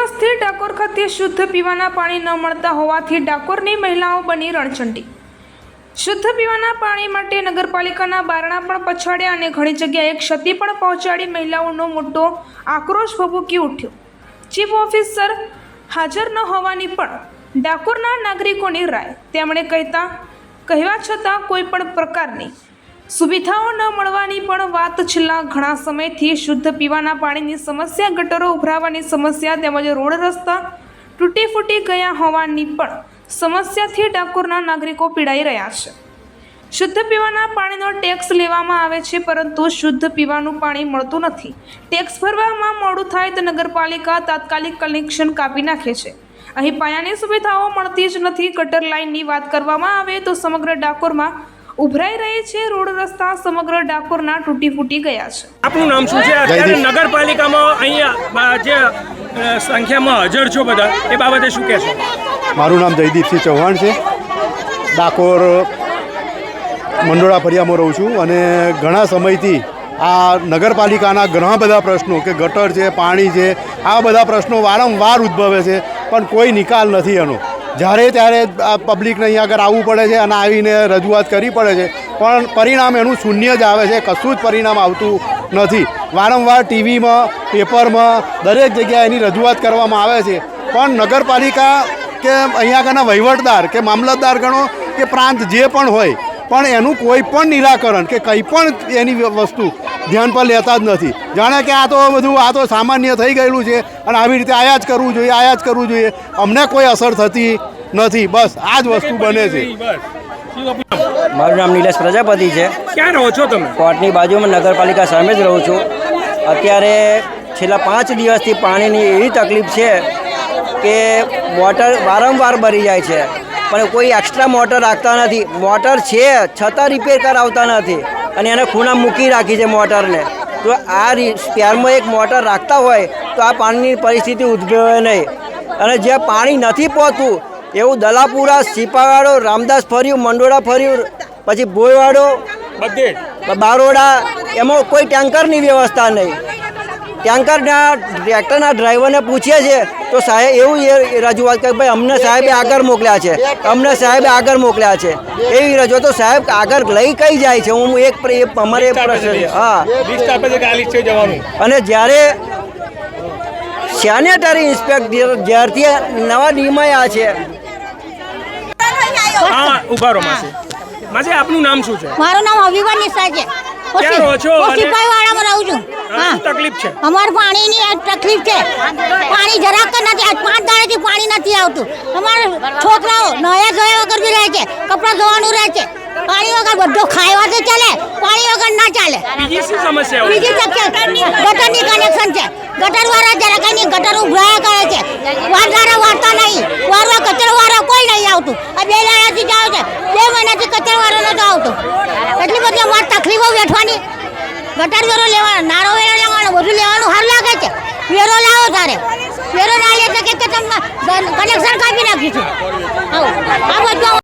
દિવસથી ડાકોર ખાતે શુદ્ધ પીવાના પાણી ન મળતા હોવાથી ડાકોરની મહિલાઓ બની રણચંડી. શુદ્ધ પીવાના પાણી માટે નગરપાલિકાના બારણા પણ પછાડ્યા અને ઘણી જગ્યાએ ક્ષતિ પણ પહોંચાડી મહિલાઓનો મોટો આક્રોશ ભભૂકી ઉઠ્યો. ચીફ ઓફિસર હાજર ન હોવાની પણ ડાકોરના નાગરિકોની રાય. તેમણે કહેતા, કહેવા છતાં કોઈ પણ પ્રકારની સુવિધાઓ ન મળવાની પણ વાત છેલ્લા ઘણા સમયથી શુદ્ધ પીવાના પાણીની સમસ્યા, ગટરો ઉભરાવાની સમસ્યા તેમજ રોડ રસ્તા તૂટી ફૂટી ગયા હોવાની પણ સમસ્યાથી ડાકોરના નાગરિકો પીડાઈ રહ્યા છે. શુદ્ધ પીવાના પાણીનો ટેક્સ લેવામાં આવે છે, પરંતુ શુદ્ધ પીવાનું પાણી મળતું નથી. ટેક્સ ભરવામાં મોડું થાય તો નગરપાલિકા તાત્કાલિક કનેક્શન કાપી નાખે છે. અહીં પાયાની સુવિધાઓ મળતી જ નથી. ગટર લાઇનની વાત કરવામાં આવે તો સમગ્ર ડાકોરમાં ઉભરાઈ રહી છે રોડ રસ્તા સમગ્ર ડાકોરના તૂટી ફૂટી ગયા છે. આપનું નામ શું છે? અત્યારે નગરપાલિકામાં અહીંયા જે સંખ્યામાં હાજર છો બધા એ બાબતે શું કહેશો? મારું નામ જયદીપસિંહ ચૌહાણ છે. ડાકોર મંડોળા ફરિયામાં રહું છું અને ઘણા સમયથી આ નગરપાલિકાના ઘણા બધા પ્રશ્નો કે ગટર છે પાણી છે આ બધા પ્રશ્નો વારંવાર ઉદ્ભવે છે પણ કોઈ નિકાલ નથી એનો. જ્યારે ત્યારે પબ્લિકને અહીંયા આગળ આવવું પડે છે અને આવીને રજૂઆત કરવી પડે છે. પણ પરિણામ એનું શૂન્ય જ આવે છે. કશું જ પરિણામ આવતું નથી. વારંવાર ટીવીમાં, પેપરમાં, દરેક જગ્યાએ એની રજૂઆત કરવામાં આવે છે. પણ નગરપાલિકા કે અહીંયા આગળના વહીવટદાર કે મામલતદાર ગણો કે પ્રાંત જે પણ હોય પણ એનું કોઈ પણ નિરાકરણ કે કંઈ પણ એની વસ્તુ ધ્યાન પર લેતા જ નથી. જાણે કે આ તો બધું આ તો સામાન્ય થઈ ગયેલું છે અને આવી રીતે આયા જ કરવું જોઈએ આયા જ કરવું જોઈએ. અમને કોઈ અસર થતી નથી. બસ આ જ વસ્તુ બને છે? મારું નામ નિલેશ પ્રજાપતિ છે. ક્યાં રહો છો તમે? કોર્ટની બાજુમાં નગરપાલિકા સામે જ રહું છું. અત્યારે છેલ્લા પાંચ દિવસથી પાણીની એવી તકલીફ છે કે વોટર વારંવાર ભરી જાય છે. પણ કોઈ એક્સ્ટ્રા મોટર રાખતા નથી. મોટર છે છતાં રિપેર કરાવતા નથી. અને એને ખૂણા મૂકી રાખી છે મોટરને. તો આ સ્પેરમાં એક મોટર રાખતા હોય તો આ પાણીની પરિસ્થિતિ ઉદ્ભવે નહીં. અને જ્યાં પાણી નથી પહોંચતું એવું દલાપુરા સિપાવાડો રામદાસ ફર્યું મંડોળા ફર્યું પછી ભોયવાડો બધે બારોડા એમાં કોઈ ટેન્કરની વ્યવસ્થા નહીં. ટેન્કરના ટ્રેક્ટરના ડ્રાઈવરને પૂછીએ છીએ તો સાહેબ એવું એ રજૂઆત કે ભાઈ અમને સાહેબે આગળ મોકલ્યા છે અમને સાહેબે આગળ મોકલ્યા છે. એવી રજૂઆત તો સાહેબ આગળ લઈ કઈ જાય છે? હું એક અમારે એક પ્રશ્ન છે. હા. અને જ્યારે સેનેટરી ઇન્સ્પેક્ટર જ્યારથી નવા નિયમાયા છે. હા ઊભા રહો માસી. માસી આપનું નામ શું છે? મારું નામ અભિમાન નિશા છે ક્યાં રહો છો? અને- સિપાહીવાડામાં રહું છું? હા, તકલીફ છે. અમારે પાણીની તકલીફ છે. પાણી જરાક નથી. આજ પાંચ દાડાથી પાણી નથી આવતું. અમારે છોકરાઓ નયા ધોયા વગર બી રહે છે. કપડાં ધોવાનું રહે છે. પાણી વગર બધો ખાવા તો ચાલે પાણી વગર ના ચાલે. બીજી શું સમસ્યા બીજી ગટરની કનેક્શન છે. ગટર વાળા જરા કઈ ગટર ઉભરાયા કરે છે. વાળા વારતા નહીં. વારવા કચરો વાળા કોઈ નહીં આવતું. આ બે દાડાથી જાવ છે. બે મહિનાથી કચરો વાળો નથી આવતો. એટલી બધી તકલીફો વેઠવાની ગટર વેરો લેવાનો નારો વેરો લેવાનો, બધું લેવાનું સારું લાગે છે. વેરો લાવો તારે. વેરો ના લે કે તમને કનેક્શન કાપી નાખીશું. આવું, આ બધું